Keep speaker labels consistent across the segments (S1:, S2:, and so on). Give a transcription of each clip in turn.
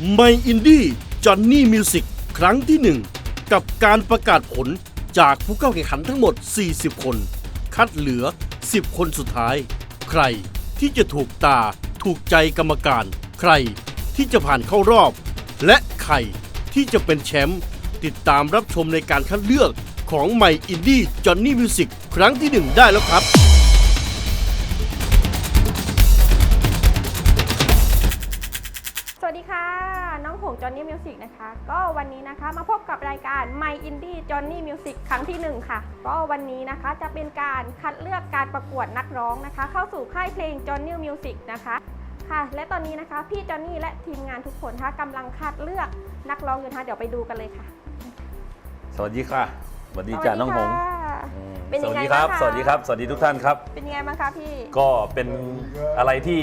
S1: My Indie Johnny Music ครั้งที่ 1 กับการประกาศผลจากผู้เข้าแข่งขันทั้งหมด 40 คน คัดเหลือ 10 คนสุดท้าย ใครที่จะถูกตาถูกใจกรรมการ ใครที่จะผ่านเข้ารอบ และใครที่จะเป็นแชมป์ติดตามรับชมในการคัดเลือกของ My Indie Johnny Music ครั้งที่ 1 ได้แล้วครับ
S2: การ My Indie Johnny Music ครั้งที่ 1 ค่ะ ก็วันนี้นะคะจะเป็นการคัดเลือกการประกวดนักร้องนะคะ เข้าสู่ค่ายเพลง Johnny Music นะคะค่ะ และตอนนี้นะคะพี่จอห์นนี่และทีมงานทุกคนนะคะกำลังคัดเลือกนักร้องอยู่นะคะเดี๋ยวไปดูกันเลยค่ะ
S3: สวัสดีค่ะสวัสดีจ้าน้องหงส์
S2: ค่ะ
S3: อืม
S2: เป็น
S3: ส
S2: ยัง
S3: วัส
S2: ไง
S3: ดีครับ
S2: บ้างคะ
S3: สวัสดีครับ สวัสดีทุกท่านครับ
S2: เป็นยังไงบ้างคะพี่
S3: ก็เป็นอะไรที่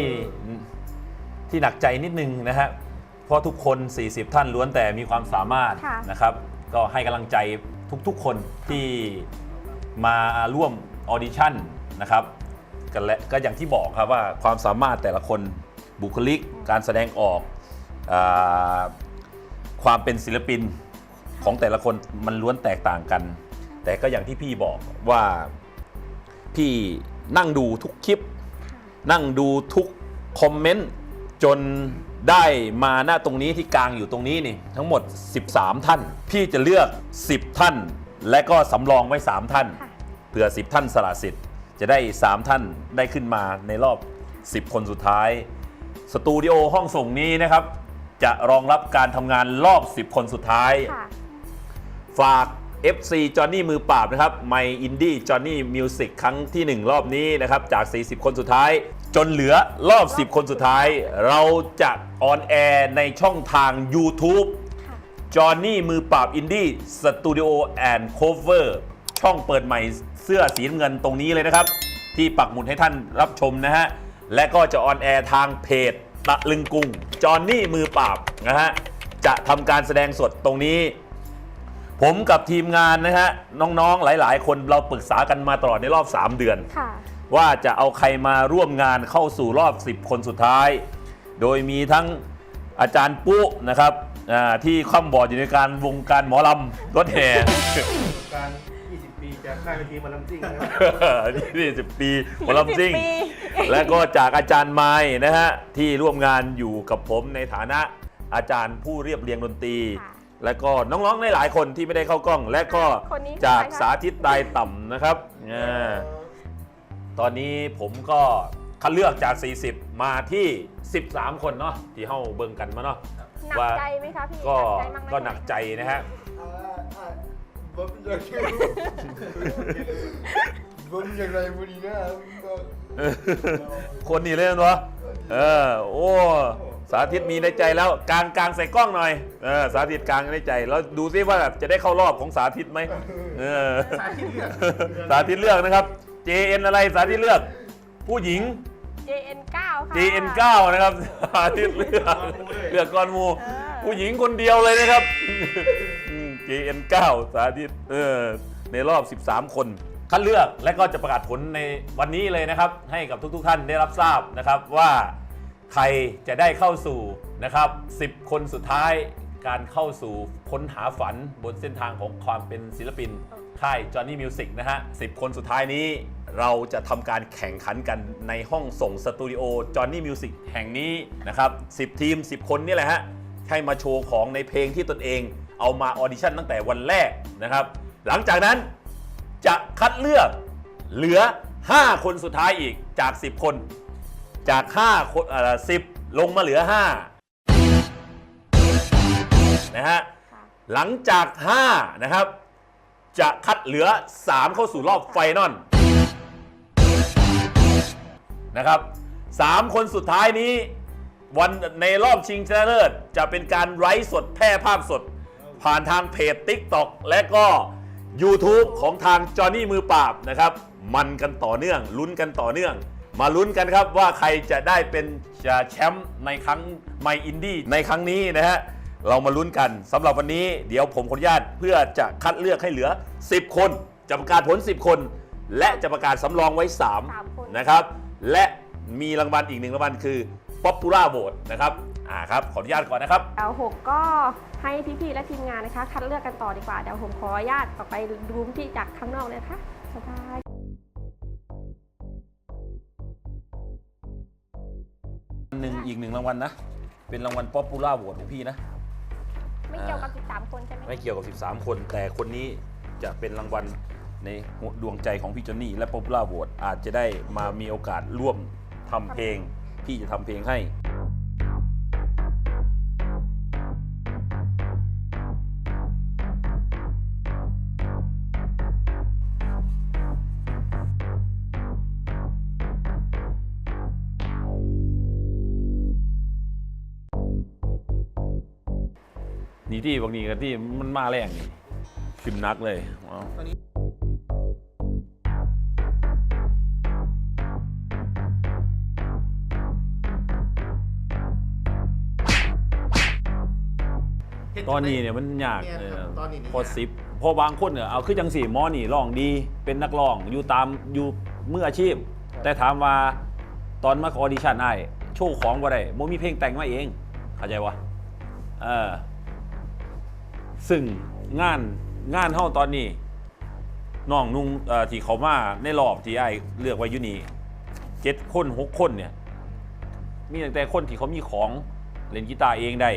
S3: ที่หนักใจนิดนึงนะฮะเพราะทุกคน 40 ท่านล้วนแต่มีความสามารถ
S2: ค่ะ
S3: นะครับ ก็ให้กำลังใจทุกๆคนที่มาร่วมออดิชั่นนะครับกันและก็อย่างที่บอกครับว่าความสามารถแต่ละคนบุคลิกการแสดงออกอาความเป็นศิลปินของแต่ละคนมันล้วนแตกต่างกัน แต่ก็อย่างที่พี่บอกว่าพี่นั่งดูทุกคลิป นั่งดูทุกคอมเมนต์ จนได้มาหน้าตรงนี้ที่กลางอยู่ตรงนี้นี่ทั้งหมด 13 ท่าน พี่จะเลือก 10 ท่าน และก็สำรองไว้ 3 ท่าน
S2: ค่ะ
S3: เผื่อ 10 ท่านสละสิทธิ์จะได้ 3 ท่านได้ขึ้นมาในรอบ 10 คนสุดท้าย สตูดิโอห้องส่งนี้นะครับ จะรองรับการทำงานรอบ 10 คนสุดท้าย
S2: ค่ะ
S3: ฝาก FC Johnny มือปราบนะครับ My Indie Johnny Music ครั้งที่ 1 รอบนี้นะครับ จาก 40 คนสุดท้าย จนเหลือรอบ 10 คนสุดท้าย เราจะออนแอร์ในช่องทาง YouTube
S2: ค่ะ
S3: Johnny มือปราบ Indie Studio and Cover ช่องเปิดใหม่เสื้อสีน้ำเงินตรงนี้เลยนะครับ ที่ปักหมุดให้ท่านรับชมนะฮะ และก็จะออนแอร์ทางเพจตะลึงกรุง Johnny มือปราบนะฮะ จะทำการแสดงสดตรงนี้ ผมกับทีมงานนะฮะ น้องๆหลาย ๆ คนเราปรึกษากันมาตลอดในรอบ 3 เดือน
S2: ค่ะ
S3: ว่าจะเอาใครมาร่วมงานเข้าสู่รอบ 10 คนสุดท้าย โดยมีทั้งอาจารย์ปุ๊นะครับอ่าที่คว่ำบอดอยู่ในการวงการหมอลำรถแห่
S4: การ 20 ปีจากค่ายเวทีหมาลำซิ่งนะครับ
S3: นี่สิบปีหมอลำซิ่ง
S2: 20ปี
S3: และก็จากอาจารย์ไม้นะฮะ ที่ร่วมงานอยู่กับผมในฐานะอาจารย์ผู้เรียบเรียงดนตรี
S2: ค่ะ
S3: และก็น้องๆหลายๆคนที่ไม่ได้เข้า กล้อง และก็
S2: คนนี้
S3: จาก
S2: ใครคะ
S3: สาธิตตายต่ำนะครับอ่า ตอนนี้ผมก็คัดเลือกจาก 40 มาที่ 13 คนเนาะที่เข้าเบิ่งกันมาเนาะ
S2: หนัก
S3: ว่า
S2: ใจไหมคะพี่
S3: ก็
S2: หนัใจมั้งไหม
S3: ก็หนักใจนะฮะ
S4: ผมอยากผมอยากไรบุรีนะครับก็
S3: คนนี้เลยเนาะเออ โอ้ สาธิตมีในใจแล้ว กลางกลางใส่กล้องหน่อย เออ สาธิตกลางในใจ แล้วดูซิว่าแบบจะได้เข้ารอบของสาธิตไหมเออ
S4: สายที่เลือก
S3: สาธิตเลือกนะครับ JN อะไรสาธิตเลือก ผู้หญิง
S2: JN9 ค่ะ
S3: JN9 นะครับสาธิตเลือกเลือกก้อนหมู
S2: เออ
S3: ผู้หญิงคนเดียวเลยนะครับอืม JN9 สาธิตเออในรอบ 13 คนคัดเลือกและก็จะประกาศผลในวันนี้เลยนะครับ ให้กับทุกๆท่านได้รับทราบนะครับว่า ใครจะได้เข้าสู่นะครับ 10 คนสุดท้ายการเข้าสู่ค้นหาฝันบนเส้นทางของความเป็นศิลปิน ค่าย Johnny Music นะฮะ10 คนสุดท้ายนี้ เราจะทำการแข่งขันกันในห้องส่งสตูดิโอ Johnny Music แห่งนี้นะครับ 10 ทีม 10 คนนี่แหละฮะให้มาโชว์ของในเพลงที่ตนเองเอามาออดิชั่นตั้งแต่วันแรกนะครับ หลังจากนั้นจะคัดเลือกเหลือ 5 คนสุดท้ายอีกจาก 10 คน จาก5คนเอ่อ10ลงมาเหลือ 5 นะฮะ
S2: ค่ะ
S3: หลังจาก 5 นะครับ จะคัดเหลือ 3 เข้าสู่รอบไฟนอล นะครับ3คนสุดท้ายนี้วันในรอบชิงชนะเลิศจะเป็นการไร้สดแพร่ภาพสด ผ่านทางเพจ TikTok และก็ YouTube ของทางจอห์นนี่มือปราบนะครับ มันกันต่อเนื่อง ลุ้นกันต่อเนื่อง มาลุ้นกันครับว่าใครจะได้เป็นแชมป์ในครั้งไมอินดี้ในครั้งนี้นะฮะเรามาลุ้นกันสำหรับวันนี้เดี๋ยวผมขออนุญาตเพื่อจะคัดเลือกให้เหลือ 10 คน จะประกาศผล 10 คน และจะประกาศสำรองไว้
S2: สามคน
S3: 3นะครับ และมีรางวัลอีกหนึ่งรางวัลคือป๊อปปูล่าโหวตนะครับอ่าครับขออนุญาตก่อนนะครับ
S2: เดี๋ยวผมก็ให้พี่ๆและทีมงานนะคะ คัดเลือกกันต่อดีกว่าเดี๋ยวผมขออนุญาตออกไปดูที่จากข้างนอกเลยนะคะสบาย
S3: หนึ่งอีกหนึ่งรางวัลนะ เป็นรางวัลป๊อปปูล่าโหวตของพี่นะ
S2: ไม่เกี่ยวกับ 13 คนใช่ไหม
S3: ไม่เกี่ยวกับ 13 คน แต่คนนี้จะเป็นรางวัล ในดวงใจของพี่จอนนี่และป๊อปปูล่าโหวตอาจจะได้มามีโอกาสร่วมทำเพลง พี่จะทำเพลงให้นี่ที่บางทีกับที่มันมาแรงนี่ขึ้นนักเลย ตอนนี้เนี่ยมันยาก
S4: เนี่ย
S3: เลย
S4: ครับ
S3: นะ
S4: ตอนนี้นี่
S3: พอยา
S4: ก
S3: สิบเพอบางคนเนี่ยเอาคือจังสี่หมอนี่ร้องดีเป็นนักร้องอยู่ตามอยู่มืออาชีพ แต่ถามว่าตอนมาออดิชั่นไอ้ายโชว์ของบ่ได้โมมีเพลงแต่งมาเอง เข้าใจวะเออซึ่งงานงานเฮาตอนนี้น้องนุ่งเอ่อที่เขามาในรอบที่ไอ้ายเลือกไว้อยู่นี่เจ็ดคนหกคนเนี่ย มีตั้งแต่คนที่เขามีของเล่นกีตาร์เองได้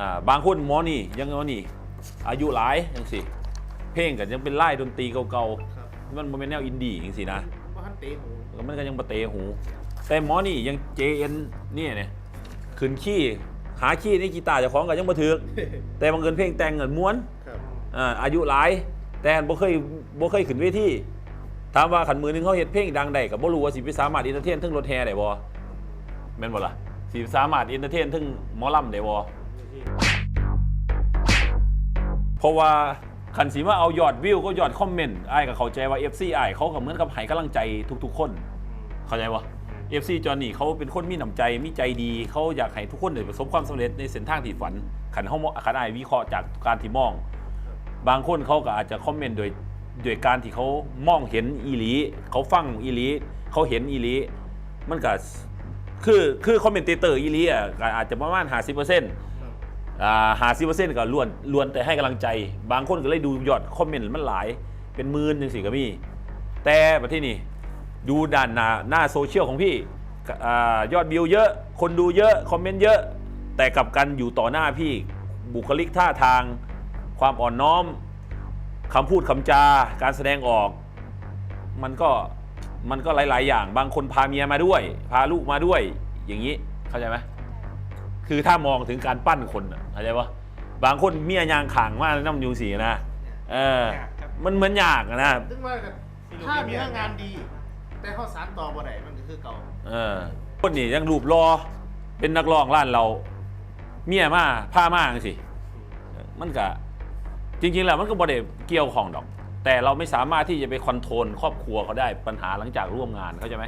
S3: อ่าบางคนหมอนี่ยังหมอนี่ อายุหลายยังสิ เพลงกันยังเป็นไล่ดนตรีเก่า
S4: ครับ
S3: ๆมันบ่เป็นแนวอินดี้ยังสินะ
S4: บ้านเตะหู
S3: แล้วมันก็ยังบะเตะหู แต่หมอนี่ยัง JN เนี่ยเนี่ยขึ้นขี้หาขี้ในกีตาร์เจ้าของก็ยังบ่ถึกแต่บางเอิญเพลงแต่งเงินม้วน
S4: ครับ
S3: อ่าอายุหลาย แต่บ่เคยบ่เคยขึ้นเวทีถามว่าขันมือหนึงเขาเฮ็ดเพลงดังได้ก็บ่รู้ว่าสิไปสามารถอินเตอร์เทนถึงรถแห่ได้บ่แม่นบ่ล่ะสิสามารถอินเตอร์เทนถึงหมอลำได้บ่ เพราะว่าขันสีว่าเอายอดวิวก็ยอดคอมเมนต์ไอ้ายก็เข้าใจว่า FC ไอ้ายเขาก็เหมือนกับให้กำลังใจทุกๆคน เข้าใจวะ FC จอห์นนี่เขาเป็นคนมีน้ำใจมีใจดีเขาอยากให้ทุกคนได้ประสบความสำเร็จในเส้นทางที่ฝันขันเขามองขันไอ้ายวิเคราะห์จากการที่มอง บางคนเขาก็อาจจะคอมเมนต์โดยโดยการที่เขามองเห็นอีหลีเขาฟังอีหลีเขาเห็นอีหลีมันก็คือคือคอมเมนเตอร์อีหลีอะก็อาจจะประมาณ50%เค
S4: รับ
S3: อ่า หาสิเปอร์เซ็นต์ก็ล้วนล้วนแต่ให้กำลังใจ บางคนก็เลยดูยอดคอมเมนต์มันหลาย เป็นหมื่นจังสิก็มี แต่ประเทศนี้ดูด้านหน้าหน้าโซเชียลของพี่อยอดวิวเยอะ คนดูเยอะคอมเมนต์เยอะ แต่กับกันอยู่ต่อหน้าพี่บุคลิกท่าทาง ความอ่อนน้อมคำพูดคำจา การแสดงออก มันก็มันก็หลาย ๆ อย่าง บางคนพาเมียมาด้วย พาลูกมาด้วย อย่างนี้เข้าใจไหม คือถ้ามองถึงการปั้นคนน่ะเข้าใจปะบางคนเมียยางขางมากน้ำยูสีนะเออ มันเหมือนยากอะนะ
S4: ซึ่งว่าถ้าเนื้องานดี แต่ข้าวสารต่อบ่ได้มันก็คือเก่า
S3: เออ คนนี้ยังรูปรอเป็นนักร้องร้านเรา เมียมาผ้ามาจังสิมันก็จริงๆแล้วมันก็บ่ได้เกี่ยวของดอก แต่เราไม่สามารถที่จะไปคอนโทรลครอบครัวเขาได้ปัญหาหลังจากร่วมงานเข้าใจไหม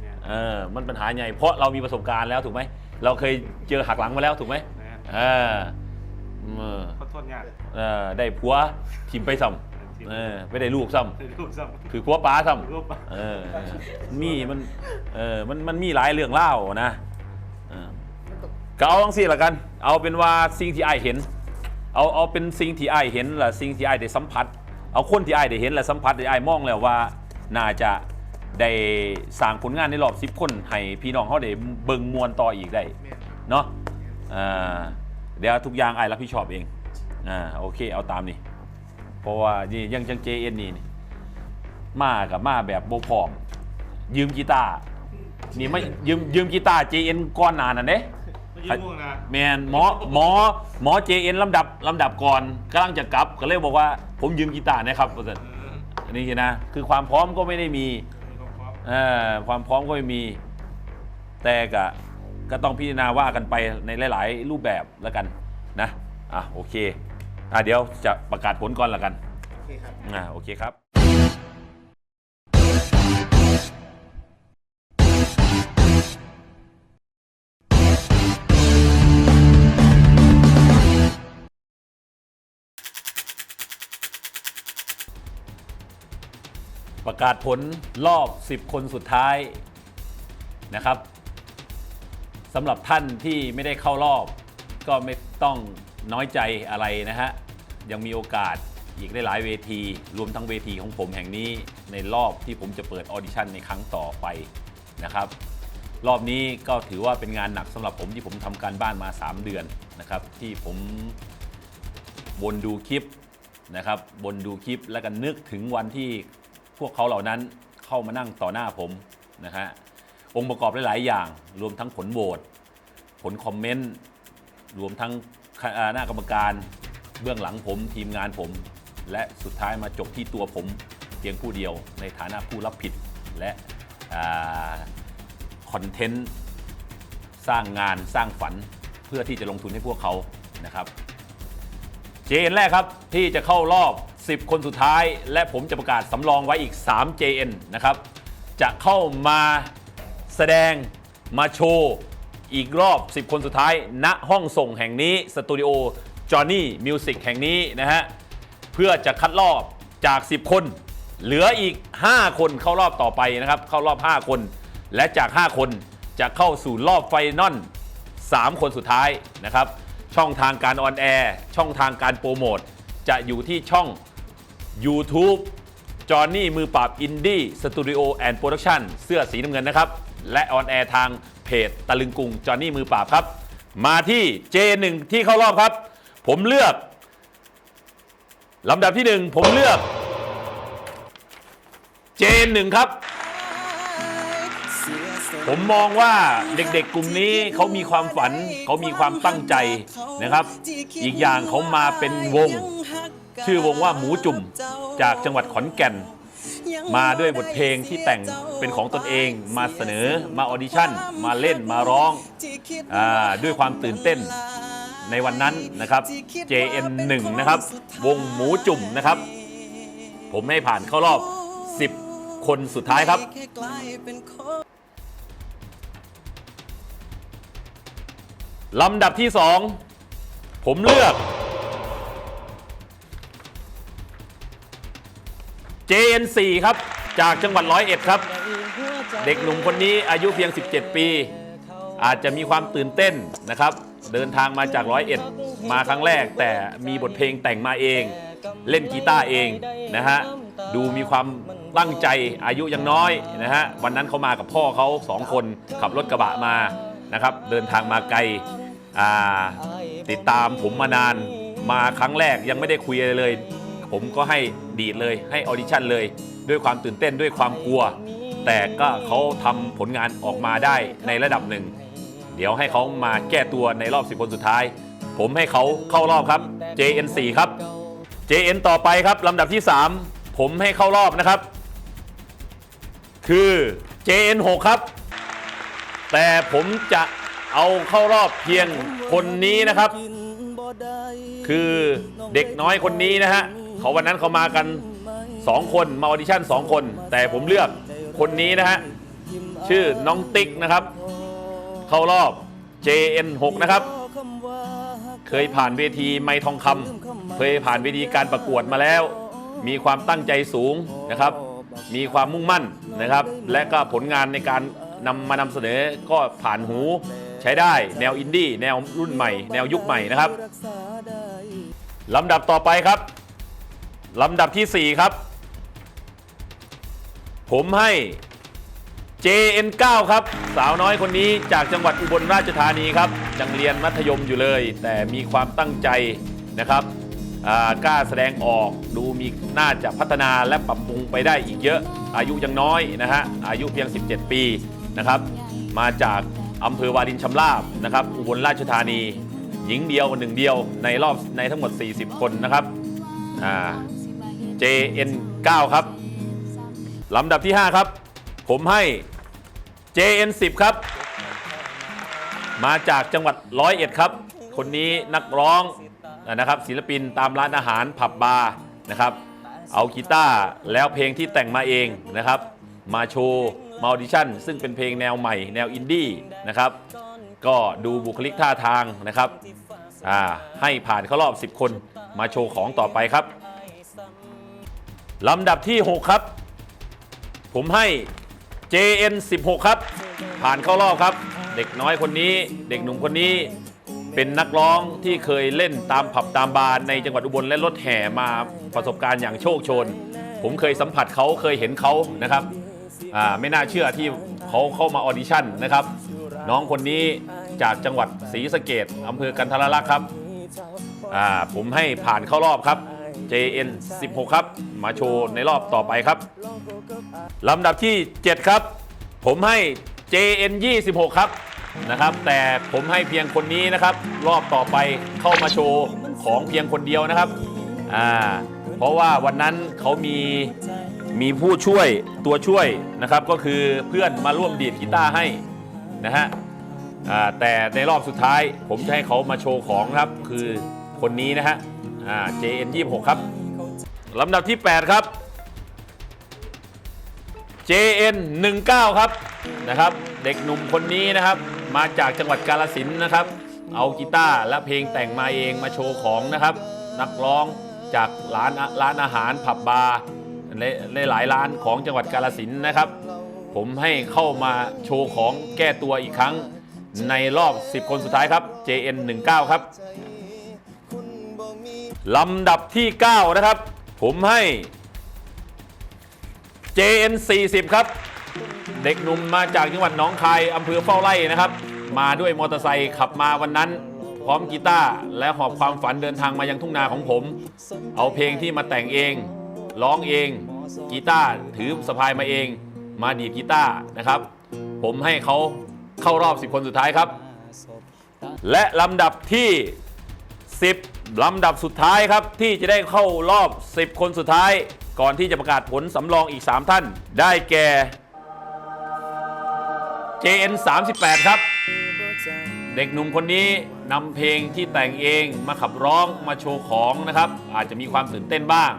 S4: เนี่ย
S3: เออ มันปัญหาใหญ่เพราะเรามีประสบการณ์แล้วถูกไหม เราเคยเจอหักหลังมาแล้วถูกไหม
S4: นะ
S3: เออเออ
S4: ขอโทษยาก
S3: เออได้ผัวทิมไปซ้ำเออไม่ได้ลูกซ้
S4: คือรูปซ้ำ
S3: คือผัวป้าซ้
S4: รูปปะำ
S3: เออมีมันเออมันมันมีหลายเรื่องเล่านะเออก็เอาทั้งสี่ละกัน เอาเป็นว่าสิ่งที่ไอายเห็น เอาเอาเป็นสิ่งที่ไอายเห็นและสิ่งที่ไอายได้สัมผัส เอาคนที่ไอายได้เห็นและสัมผัสได้ไอายมองแล้วว่าน่าจะ ได้สร้างผลงานในรอบสิบคนให้พี่น้องเขาได้เบิ่งมวลต่ออีกได้
S4: แม่นครับ
S3: เนาะอ่าเดี๋ยวทุกอย่างไอ้รับผิดชอบเองอ่าโอเคเอาตามนี่เพราะว่านี่ยังจังเจเอ็นนี่นี่มากับมาแบบโบพร้อม ยืมกีตาร์นี่ไม่ยืมยืมกีตาร์เจเอ็นก้อนหนานน่ะเด้
S4: มันยืนม่วงนะ
S3: แมนหมอหมอหมอเจเอ็นลำดับลำดับก่อนกำลังจะกลับก็เลยบอกว่าผมยืมกีตาร์นะครับว่าซั่น
S4: เออ
S3: อันนี้นะ คือความพร้อมก็ไม่ได้มี
S4: มี ความพร้อม
S3: เอ่อความพร้อมก็ไม่มี แต่ก็ก็ต้องพิจารณาว่ากันไปในหลาย ๆ รูปแบบแล้วกันนะอะโอเคอะเดี๋ยวจะประกาศผลก่อนละกัน
S4: โอเคครับ
S3: อะโอเคครับ กาศผลรอบ 10 คนสุดท้ายนะครับสำหรับท่านที่ไม่ได้เข้ารอบ ก็ไม่ต้องน้อยใจอะไรนะฮะ ยังมีโอกาสอีกได้หลายเวที รวมทั้งเวทีของผมแห่งนี้ในรอบที่ผมจะเปิดออดิชั่นในครั้งต่อไปนะครับ รอบนี้ก็ถือว่าเป็นงานหนักสำหรับผมที่ผมทำการบ้านมา 3 เดือนนะครับ ที่ผมวนดูคลิปนะครับบนดูคลิปแล้วก็นึกถึงวันที่ พวกเขาเหล่านั้นเข้ามานั่งต่อหน้าผมนะฮะองค์ประกอบหลาย ๆ อย่าง รวมทั้งผลโหวตผลคอมเมนต์รวมทั้งคณะกรรมการเบื้องหลังผมทีมงานผม และสุดท้ายมาจบที่ตัวผมเพียงผู้เดียวในฐานะผู้รับผิดและคอนเทนต์สร้างงานสร้างฝันเพื่อที่จะลงทุนให้พวกเขานะครับ JN แรกครับที่จะเข้ารอบ 10 คนสุดท้าย และผมจะประกาศสำรองไว้อีก 3 JN นะครับ จะเข้ามาแสดงมาโชว์อีกรอบ 10 คนสุดท้าย ณห้องส่งแห่งนี้สตูดิโอจอห์นนี่มิวสิกแห่งนี้นะฮะ เพื่อจะคัดรอบจาก 10 คน เหลืออีก 5 คนเข้ารอบต่อไปนะครับ เข้ารอบ 5 คน และจาก 5 คนจะเข้าสู่รอบไฟนอล3 คนสุดท้ายนะครับ ช่องทางการออนแอร์ช่องทางการโปรโมทจะอยู่ที่ช่อง YouTube จอห์นนี่มือปราบอินดี้สตูดิโอแอนด์โปรดักชั่นเสื้อสีน้ำเงินนะครับ และออนแอร์ทางเพจตะลึงกุงจอห์นนี่มือปราบครับ มาที่ J1 ที่เข้ารอบครับ ผมเลือกลำดับที่ 1 ผมเลือก J1 ครับ ผมมองว่าเด็กๆกลุ่มนี้เขามีความฝันเขามีความตั้งใจนะครับ อีกอย่างเขามาเป็นวง ชื่อวงว่าหมูจุ่มจากจังหวัดขอนแก่น มาด้วยบทเพลงที่แต่งเป็นของตนเองมาเสนอมาออดิชั่น มาเล่นมาร้องอาด้วยความตื่นเต้นในวันนั้นนะครับ JN1 นะครับ วงหมูจุ่มนะครับ ผมให้ผ่านเข้ารอบ 10 คนสุดท้ายครับลำดับที่ 2 ผมเลือก JN4 ครับ จากจังหวัดร้อยเอ็ดครับ เด็กหนุ่มคนนี้อายุเพียง 17 ปี อาจจะมีความตื่นเต้นนะครับ เดินทางมาจากร้อยเอ็ดมาครั้งแรก แต่มีบทเพลงแต่งมาเอง เล่นกีตาร์เองนะฮะดูมีความตั้งใจอายุยังน้อยนะฮะวันนั้นเขามากับพ่อเขาสองคนขับรถกระบะมานะครับ เดินทางมาไกลติดตามผมมานานมาครั้งแรกยังไม่ได้คุยอะไรเลย ผมก็ให้ดีดเลยให้ออดิชั่นเลย ด้วยความตื่นเต้นด้วยความกลัว แต่ก็เขาทำผลงานออกมาได้ในระดับหนึ่ง เดี๋ยวให้เขามาแก้ตัวในรอบ 10 คนสุดท้าย ผมให้เขาเข้ารอบครับ JN4 ครับ JN ต่อไปครับลำดับที่ 3 ผมให้เข้ารอบนะครับ คือ JN6 ครับ แต่ผมจะเอาเข้ารอบเพียงคนนี้นะครับ คือเด็กน้อยคนนี้นะฮะ เขาวันนั้นเขามากัน 2 คนมาออดิชั่น 2 คน แต่ผมเลือกคนนี้นะฮะ ชื่อน้องติ๊กนะครับ เข้ารอบ JN6 นะครับ เคยผ่านเวทีไม้ทองคำเคยผ่านเวทีการประกวดมาแล้ว มีความตั้งใจสูงนะครับ มีความมุ่งมั่นนะครับ และก็ผลงานในการนำมานำเสนอก็ผ่านหูใช้ได้แนวอินดี้แนวรุ่นใหม่ แนวยุคใหม่นะครับลำดับต่อไปครับ ลำดับทีสี่ 4 ครับ ผมให้ JN9 ครับ สาวน้อยคนนี้จากจังหวัดอุบลราชธานีครับยังเรียนมัธยมอยู่เลย แต่มีความตั้งใจนะครับอ่ากล้าแสดงออกดูมีน่าจะพัฒนาและปรับปรุงไปได้อีกเยอะ อายุยังน้อยนะฮะอายุเพียง 17 ปีนะครับมาจากอำเภอวารินชำราบนะครับอุบลราชธานี หญิงเดียวหนึ่งเดียวในรอบในทั้งหมด 40 คนนะครับอ่า JN9 ครับลำดับที่ 5 ครับ ผมให้ JN10 ครับ มาจากจังหวัดร้อยเอ็ดครับ คนนี้นักร้องนะครับศิลปินตามร้านอาหารผับบาร์นะครับเอากีตาร์แล้วเพลงที่แต่งมาเองนะครับ มาโชว์มาออดิชั่น ซึ่งเป็นเพลงแนวใหม่ แนวอินดี้นะครับ ก็ดูบุคลิกท่าทางนะครับให้ผ่านเข้ารอบ 10 คนมาโชว์ของต่อไปครับ ลำดับที่ 6 ครับ ผมให้ JN 16 ครับ ผ่านเข้ารอบครับ เด็กน้อยคนนี้ เด็กหนุ่มคนนี้ เป็นนักร้องที่เคยเล่นตามผับตามบาร์ในจังหวัดอุบลและรถแห่มาประสบการณ์อย่างโชคโชน ผมเคยสัมผัสเขาเคยเห็นเขานะครับไม่น่าเชื่อที่เขาเข้ามาออดิชั่นนะครับ น้องคนนี้จากจังหวัดศรีสะเกดอำเภอกันทรลักษณ์ครับผมให้ผ่านเข้ารอบครับ JN 16 ครับ มาโชว์ในรอบต่อไปครับ ลำดับที่ 7 ครับ ผมให้ JN 26 ครับนะครับ แต่ผมให้เพียงคนนี้นะครับ รอบต่อไปเข้ามาโชว์ของเพียงคนเดียวนะครับอ่าเพราะว่าวันนั้นเขามีมีผู้ช่วยตัวช่วยนะครับ ก็คือเพื่อนมาร่วมดีดกีตาร์ให้นะฮะแต่ในรอบสุดท้ายผมจะให้เขามาโชว์ของครับ คือคนนี้นะฮะ อ่า JN 26ครับลำดับที่ 8 ครับ JN 19ครับนะครับ เด็กหนุ่มคนนี้นะครับ มาจากจังหวัดกาลสินนะครับ เอากีตาร์และเพลงแต่งมาเองมาโชว์ของนะครับ นักร้องจากร้านร้านอาหารผับบาร์ในหลายร้านของจังหวัดกาลสินนะครับ ผมให้เข้ามาโชว์ของแก้ตัวอีกครั้งในรอบ 10 คนสุดท้ายครับ JN 19ครับ ลำดับที่ 9 นะครับ ผมให้ JN 40ครับ เด็กหนุ่มมาจากจังหวัดหนองคายอำเภอเฝ้าไร่นะครับ มาด้วยมอเตอร์ไซค์ขับมาวันนั้น พร้อมกีตาร์และหอบความฝันเดินทางมายังทุ่งนาของผม เอาเพลงที่มาแต่งเอง ร้องเอง กีตาร์ถือสะพายมาเอง มาดีดกีตาร์นะครับ ผมให้เขาเข้ารอบ 10 คนสุดท้ายครับ และลำดับที่ 10 ลำดับสุดท้ายครับ ที่จะได้เข้ารอบ 10 คนสุดท้าย ก่อนที่จะประกาศผลสำรองอีก 3 ท่าน ได้แก่ JN 38ครับ เด็กหนุ่มคนนี้นำเพลงที่แต่งเองมาขับร้องมาโชว์ของนะครับ อาจจะมีความตื่นเต้นบ้าง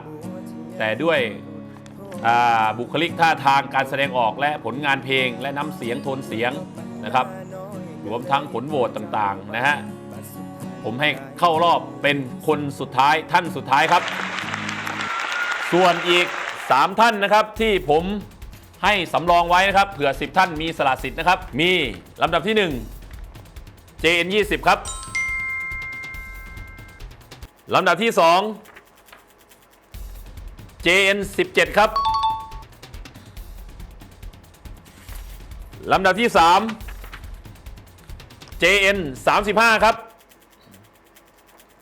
S3: แต่ด้วยบุคลิกท่าทางการแสดงออกและผลงานเพลงและน้ำเสียงโทนเสียงนะครับ รวมทั้งผลโหวตต่างๆนะฮะ ผมให้เข้ารอบเป็นคนสุดท้ายท่านสุดท้ายครับ ส่วนอีก 3 ท่านนะครับที่ผมให้สำรองไว้นะครับเผื่อ 10 ท่านมีสละสิทธิ์นะครับ มีลำดับที่ 1 JN 20ครับลำดับที่ 2 JN 17ครับลำดับที่ 3 JN 35 ครับ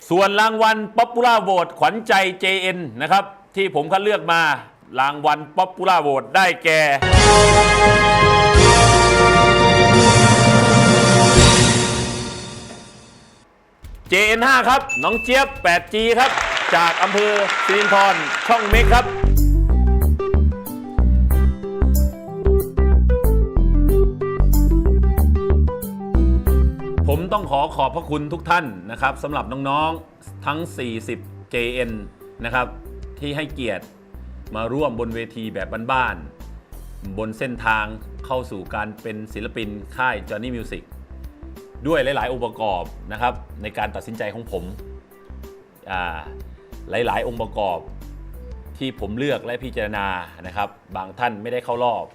S3: ส่วนรางวัลป๊อปปูล่าโหวตขวัญใจ JN นะครับ ที่ผมคัดเลือกมารางวัลป๊อปปูล่าโหวตได้แก่ JN5 ครับ น้องเจี๊ยบ 8G ครับ จากอำเภอสิรินธรช่องเมกครับ ผมต้องขอขอบพระคุณทุกท่านนะครับสำหรับน้องๆทั้ง 40 JN นะครับที่ให้เกียรติมาร่วมบนเวทีแบบบ้านๆบนเส้นทางเข้าสู่การเป็นศิลปินค่าย Johnny Music ด้วยหลาย ๆ องค์ประกอบนะครับในการตัดสินใจของผมหลาย ๆ องค์ประกอบที่ผมเลือกและพิจารณานะครับ บางท่านไม่ได้เข้ารอบ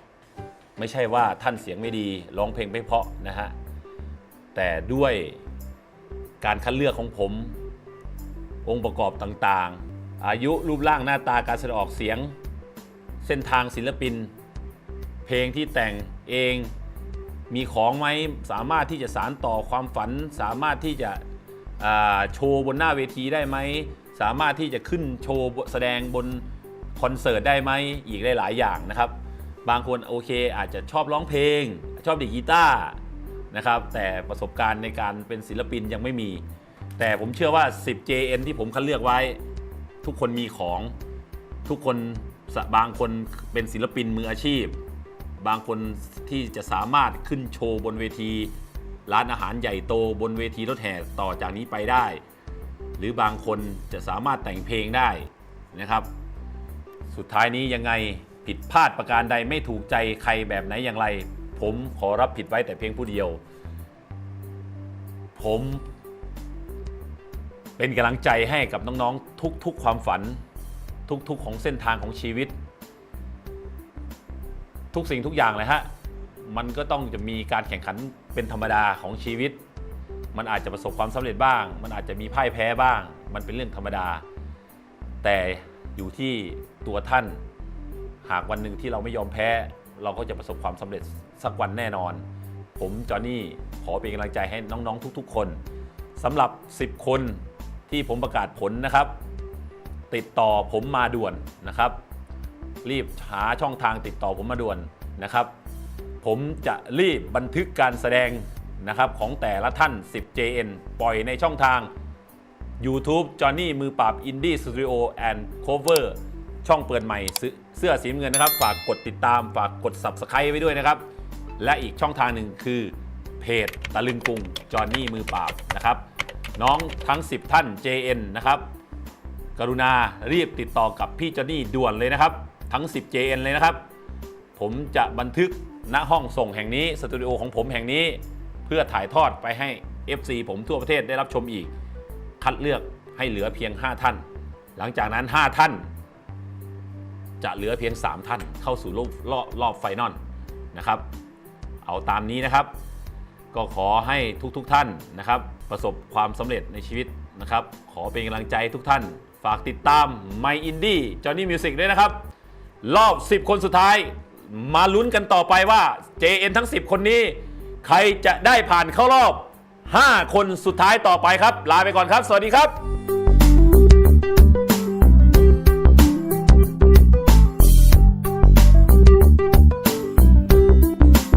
S3: ไม่ใช่ว่าท่านเสียงไม่ดีร้องเพลงไม่เพาะนะฮะ แต่ด้วยการคัดเลือกของผม องค์ประกอบต่างๆ อายุรูปร่างหน้าตาการแสดงออกเสียง เส้นทางศิลปิน เพลงที่แต่งเองมีของไหมสามารถที่จะสารต่อความฝัน สามารถที่จะโชว์บนหน้าเวทีได้ไหม สามารถที่จะขึ้นโชว์แสดงบนคอนเสิร์ตได้ไหมอีกหลายๆอย่างนะครับ บางคนโอเคอาจจะชอบร้องเพลง ชอบดีกีตาร์ นะครับ แต่ประสบการณ์ในการเป็นศิลปินยังไม่มี แต่ผมเชื่อว่า 10 JN ที่ผมคัดเลือกไว้ ทุกคนมีของทุกคนบางคนเป็นศิลปินมืออาชีพ บางคนที่จะสามารถขึ้นโชว์บนเวที ร้านอาหารใหญ่โตบนเวทีรถแห่ต่อจากนี้ไปได้ หรือบางคนจะสามารถแต่งเพลงได้นะครับ สุดท้ายนี้ยังไงผิดพลาดประการใดไม่ถูกใจใครแบบไหนอย่างไร ผมขอรับผิดไว้แต่เพียงผู้เดียว ผม เป็นกำลังใจให้กับน้องๆ ทุกๆความฝัน ทุกๆของเส้นทางของชีวิต ทุกสิ่งทุกอย่างเลยฮะ มันก็ต้องจะมีการแข่งขันเป็นธรรมดาของชีวิต มันอาจจะประสบความสำเร็จบ้าง มันอาจจะมีพ่ายแพ้บ้าง มันเป็นเรื่องธรรมดา แต่อยู่ที่ตัวท่าน หากวันหนึ่งที่เราไม่ยอมแพ้ เราก็จะประสบความสำเร็จ สักวันแน่นอน ผมจอห์นนี่ขอเป็นกำลังใจให้น้องๆ ทุกๆ คนสำหรับ 10 คนที่ผมประกาศผลนะครับ ติดต่อผมมาด่วนนะครับ รีบหาช่องทางติดต่อผมมาด่วนนะครับ ผมจะรีบบันทึกการแสดงนะครับของแต่ละท่าน 10 JN ปล่อยในช่องทาง YouTube Johnny มือปราบ Indie Studio and Cover ช่องเปิดใหม่เสื้อสีเงินนะครับ ฝากกดติดตามฝากกด Subscribe ไว้ด้วยนะครับ และอีกช่องทางหนึ่งคือเพจตะลึงกรุง Johnny มือปราบนะครับ น้องทั้ง 10 ท่าน JN นะครับ กรุณารีบติดต่อกับพี่จอห์นนี่ด่วนเลยนะครับ ทั้ง 10 JN เลยนะครับ ผมจะบันทึกณห้องส่งแห่งนี้สตูดิโอของผมแห่งนี้ เพื่อถ่ายทอดไปให้ FC ผมทั่วประเทศได้รับชมอีก คัดเลือกให้เหลือเพียง 5 ท่าน หลังจากนั้น 5 ท่าน จะเหลือเพียง 3 ท่านเข้าสู่รอบรอบไฟนอลนะครับ เอาตามนี้นะครับ ก็ขอให้ทุกๆทท่านนะครับ ประสบความสำเร็จในชีวิตนะครับ ขอเป็นกำลังใจทุกท่าน ฝากติดตาม My Indie Johnny Music ด้วยนะครับ รอบ 10 คนสุดท้าย มาลุ้นกันต่อไปว่า JN ทั้ง 10 คนนี้ ใครจะได้ผ่านเข้ารอบ 5 คนสุดท้ายต่อไปครับ ลาไปก่อนครับ สวัสดีครับ